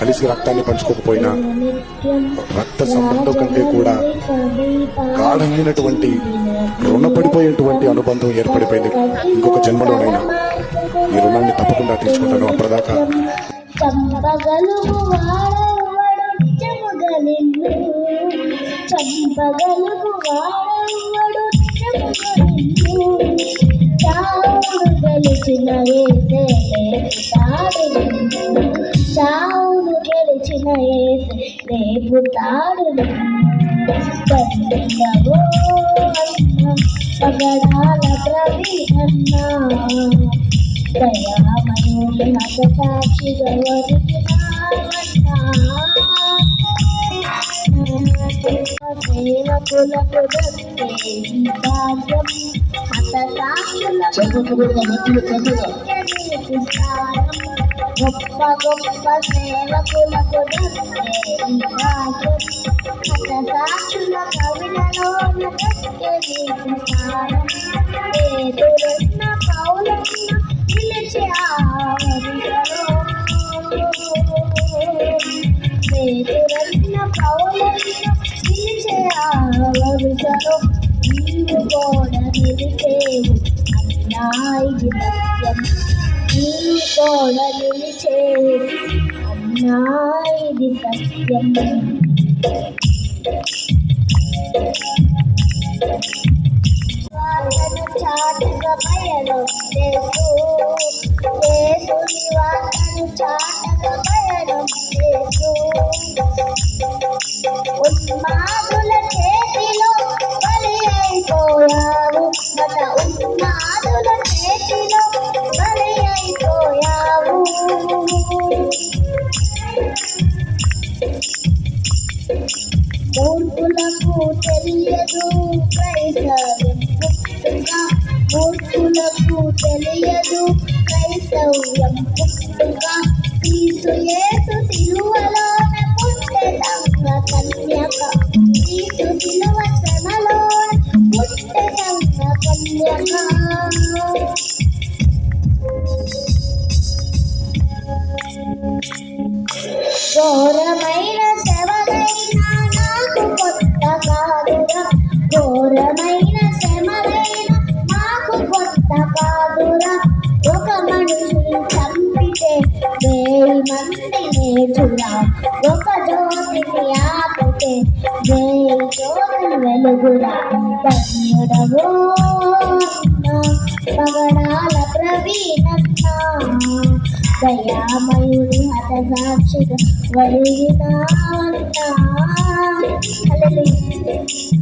కలిసి రక్తాన్ని పంచుకోకపోయినా రక్త సంబంధం కంటే కూడా గాఢమైనటువంటి రుణపడిపోయేటువంటి అనుబంధం ఏర్పడిపోయింది. ఇంకొక జన్మలోనైనా ఈ రుణాన్ని తప్పకుండా తీర్చుకుంటాను అప్పటిదాకా. చంపగలుగు వాడెవడు చావును గెలిచిన ఏసే రేపుతాడు నిన్ను పగడాల ప్రవీణన్న. దయామయుని హతసాక్షి చెప్పకూడదు మధ్యలో చక్కగా గొప్ప గొప్ప సేవకులకు దక్కే హతసాక్షుల కవిలలో దక్కే నీకు నీవు కూడా నిలిచేవు అన్నా ఇది సత్యం నీవు కూడా నిలిచేవు అన్నా ఇది సత్యం వార్తను చాటుగా బయలు చేసు యేసుని మూర్ఖులకు తెలియదు క్రైస్తవ్యం పుట్టుక మూర్ఖులకు తెలియదు క్రైస్తవ్యం పుట్టుగా క్రీస్తు యేసు సిలువలోన పుట్టే కన్యక క్రీస్తు సిలువ శ్రమలోన పుట్టే కన్యక ఘోరమైన వేయి మంది నేర్చురా ఒక జ్యోతిని ఆపితే వేయి జ్యోతులు వెలుగురా. ధన్యుడవో అన్నా, పగడాల ప్రవీణన్న దయామయుని హతసాక్షిగా వరిగినా అన్నా హల్లెలూయా.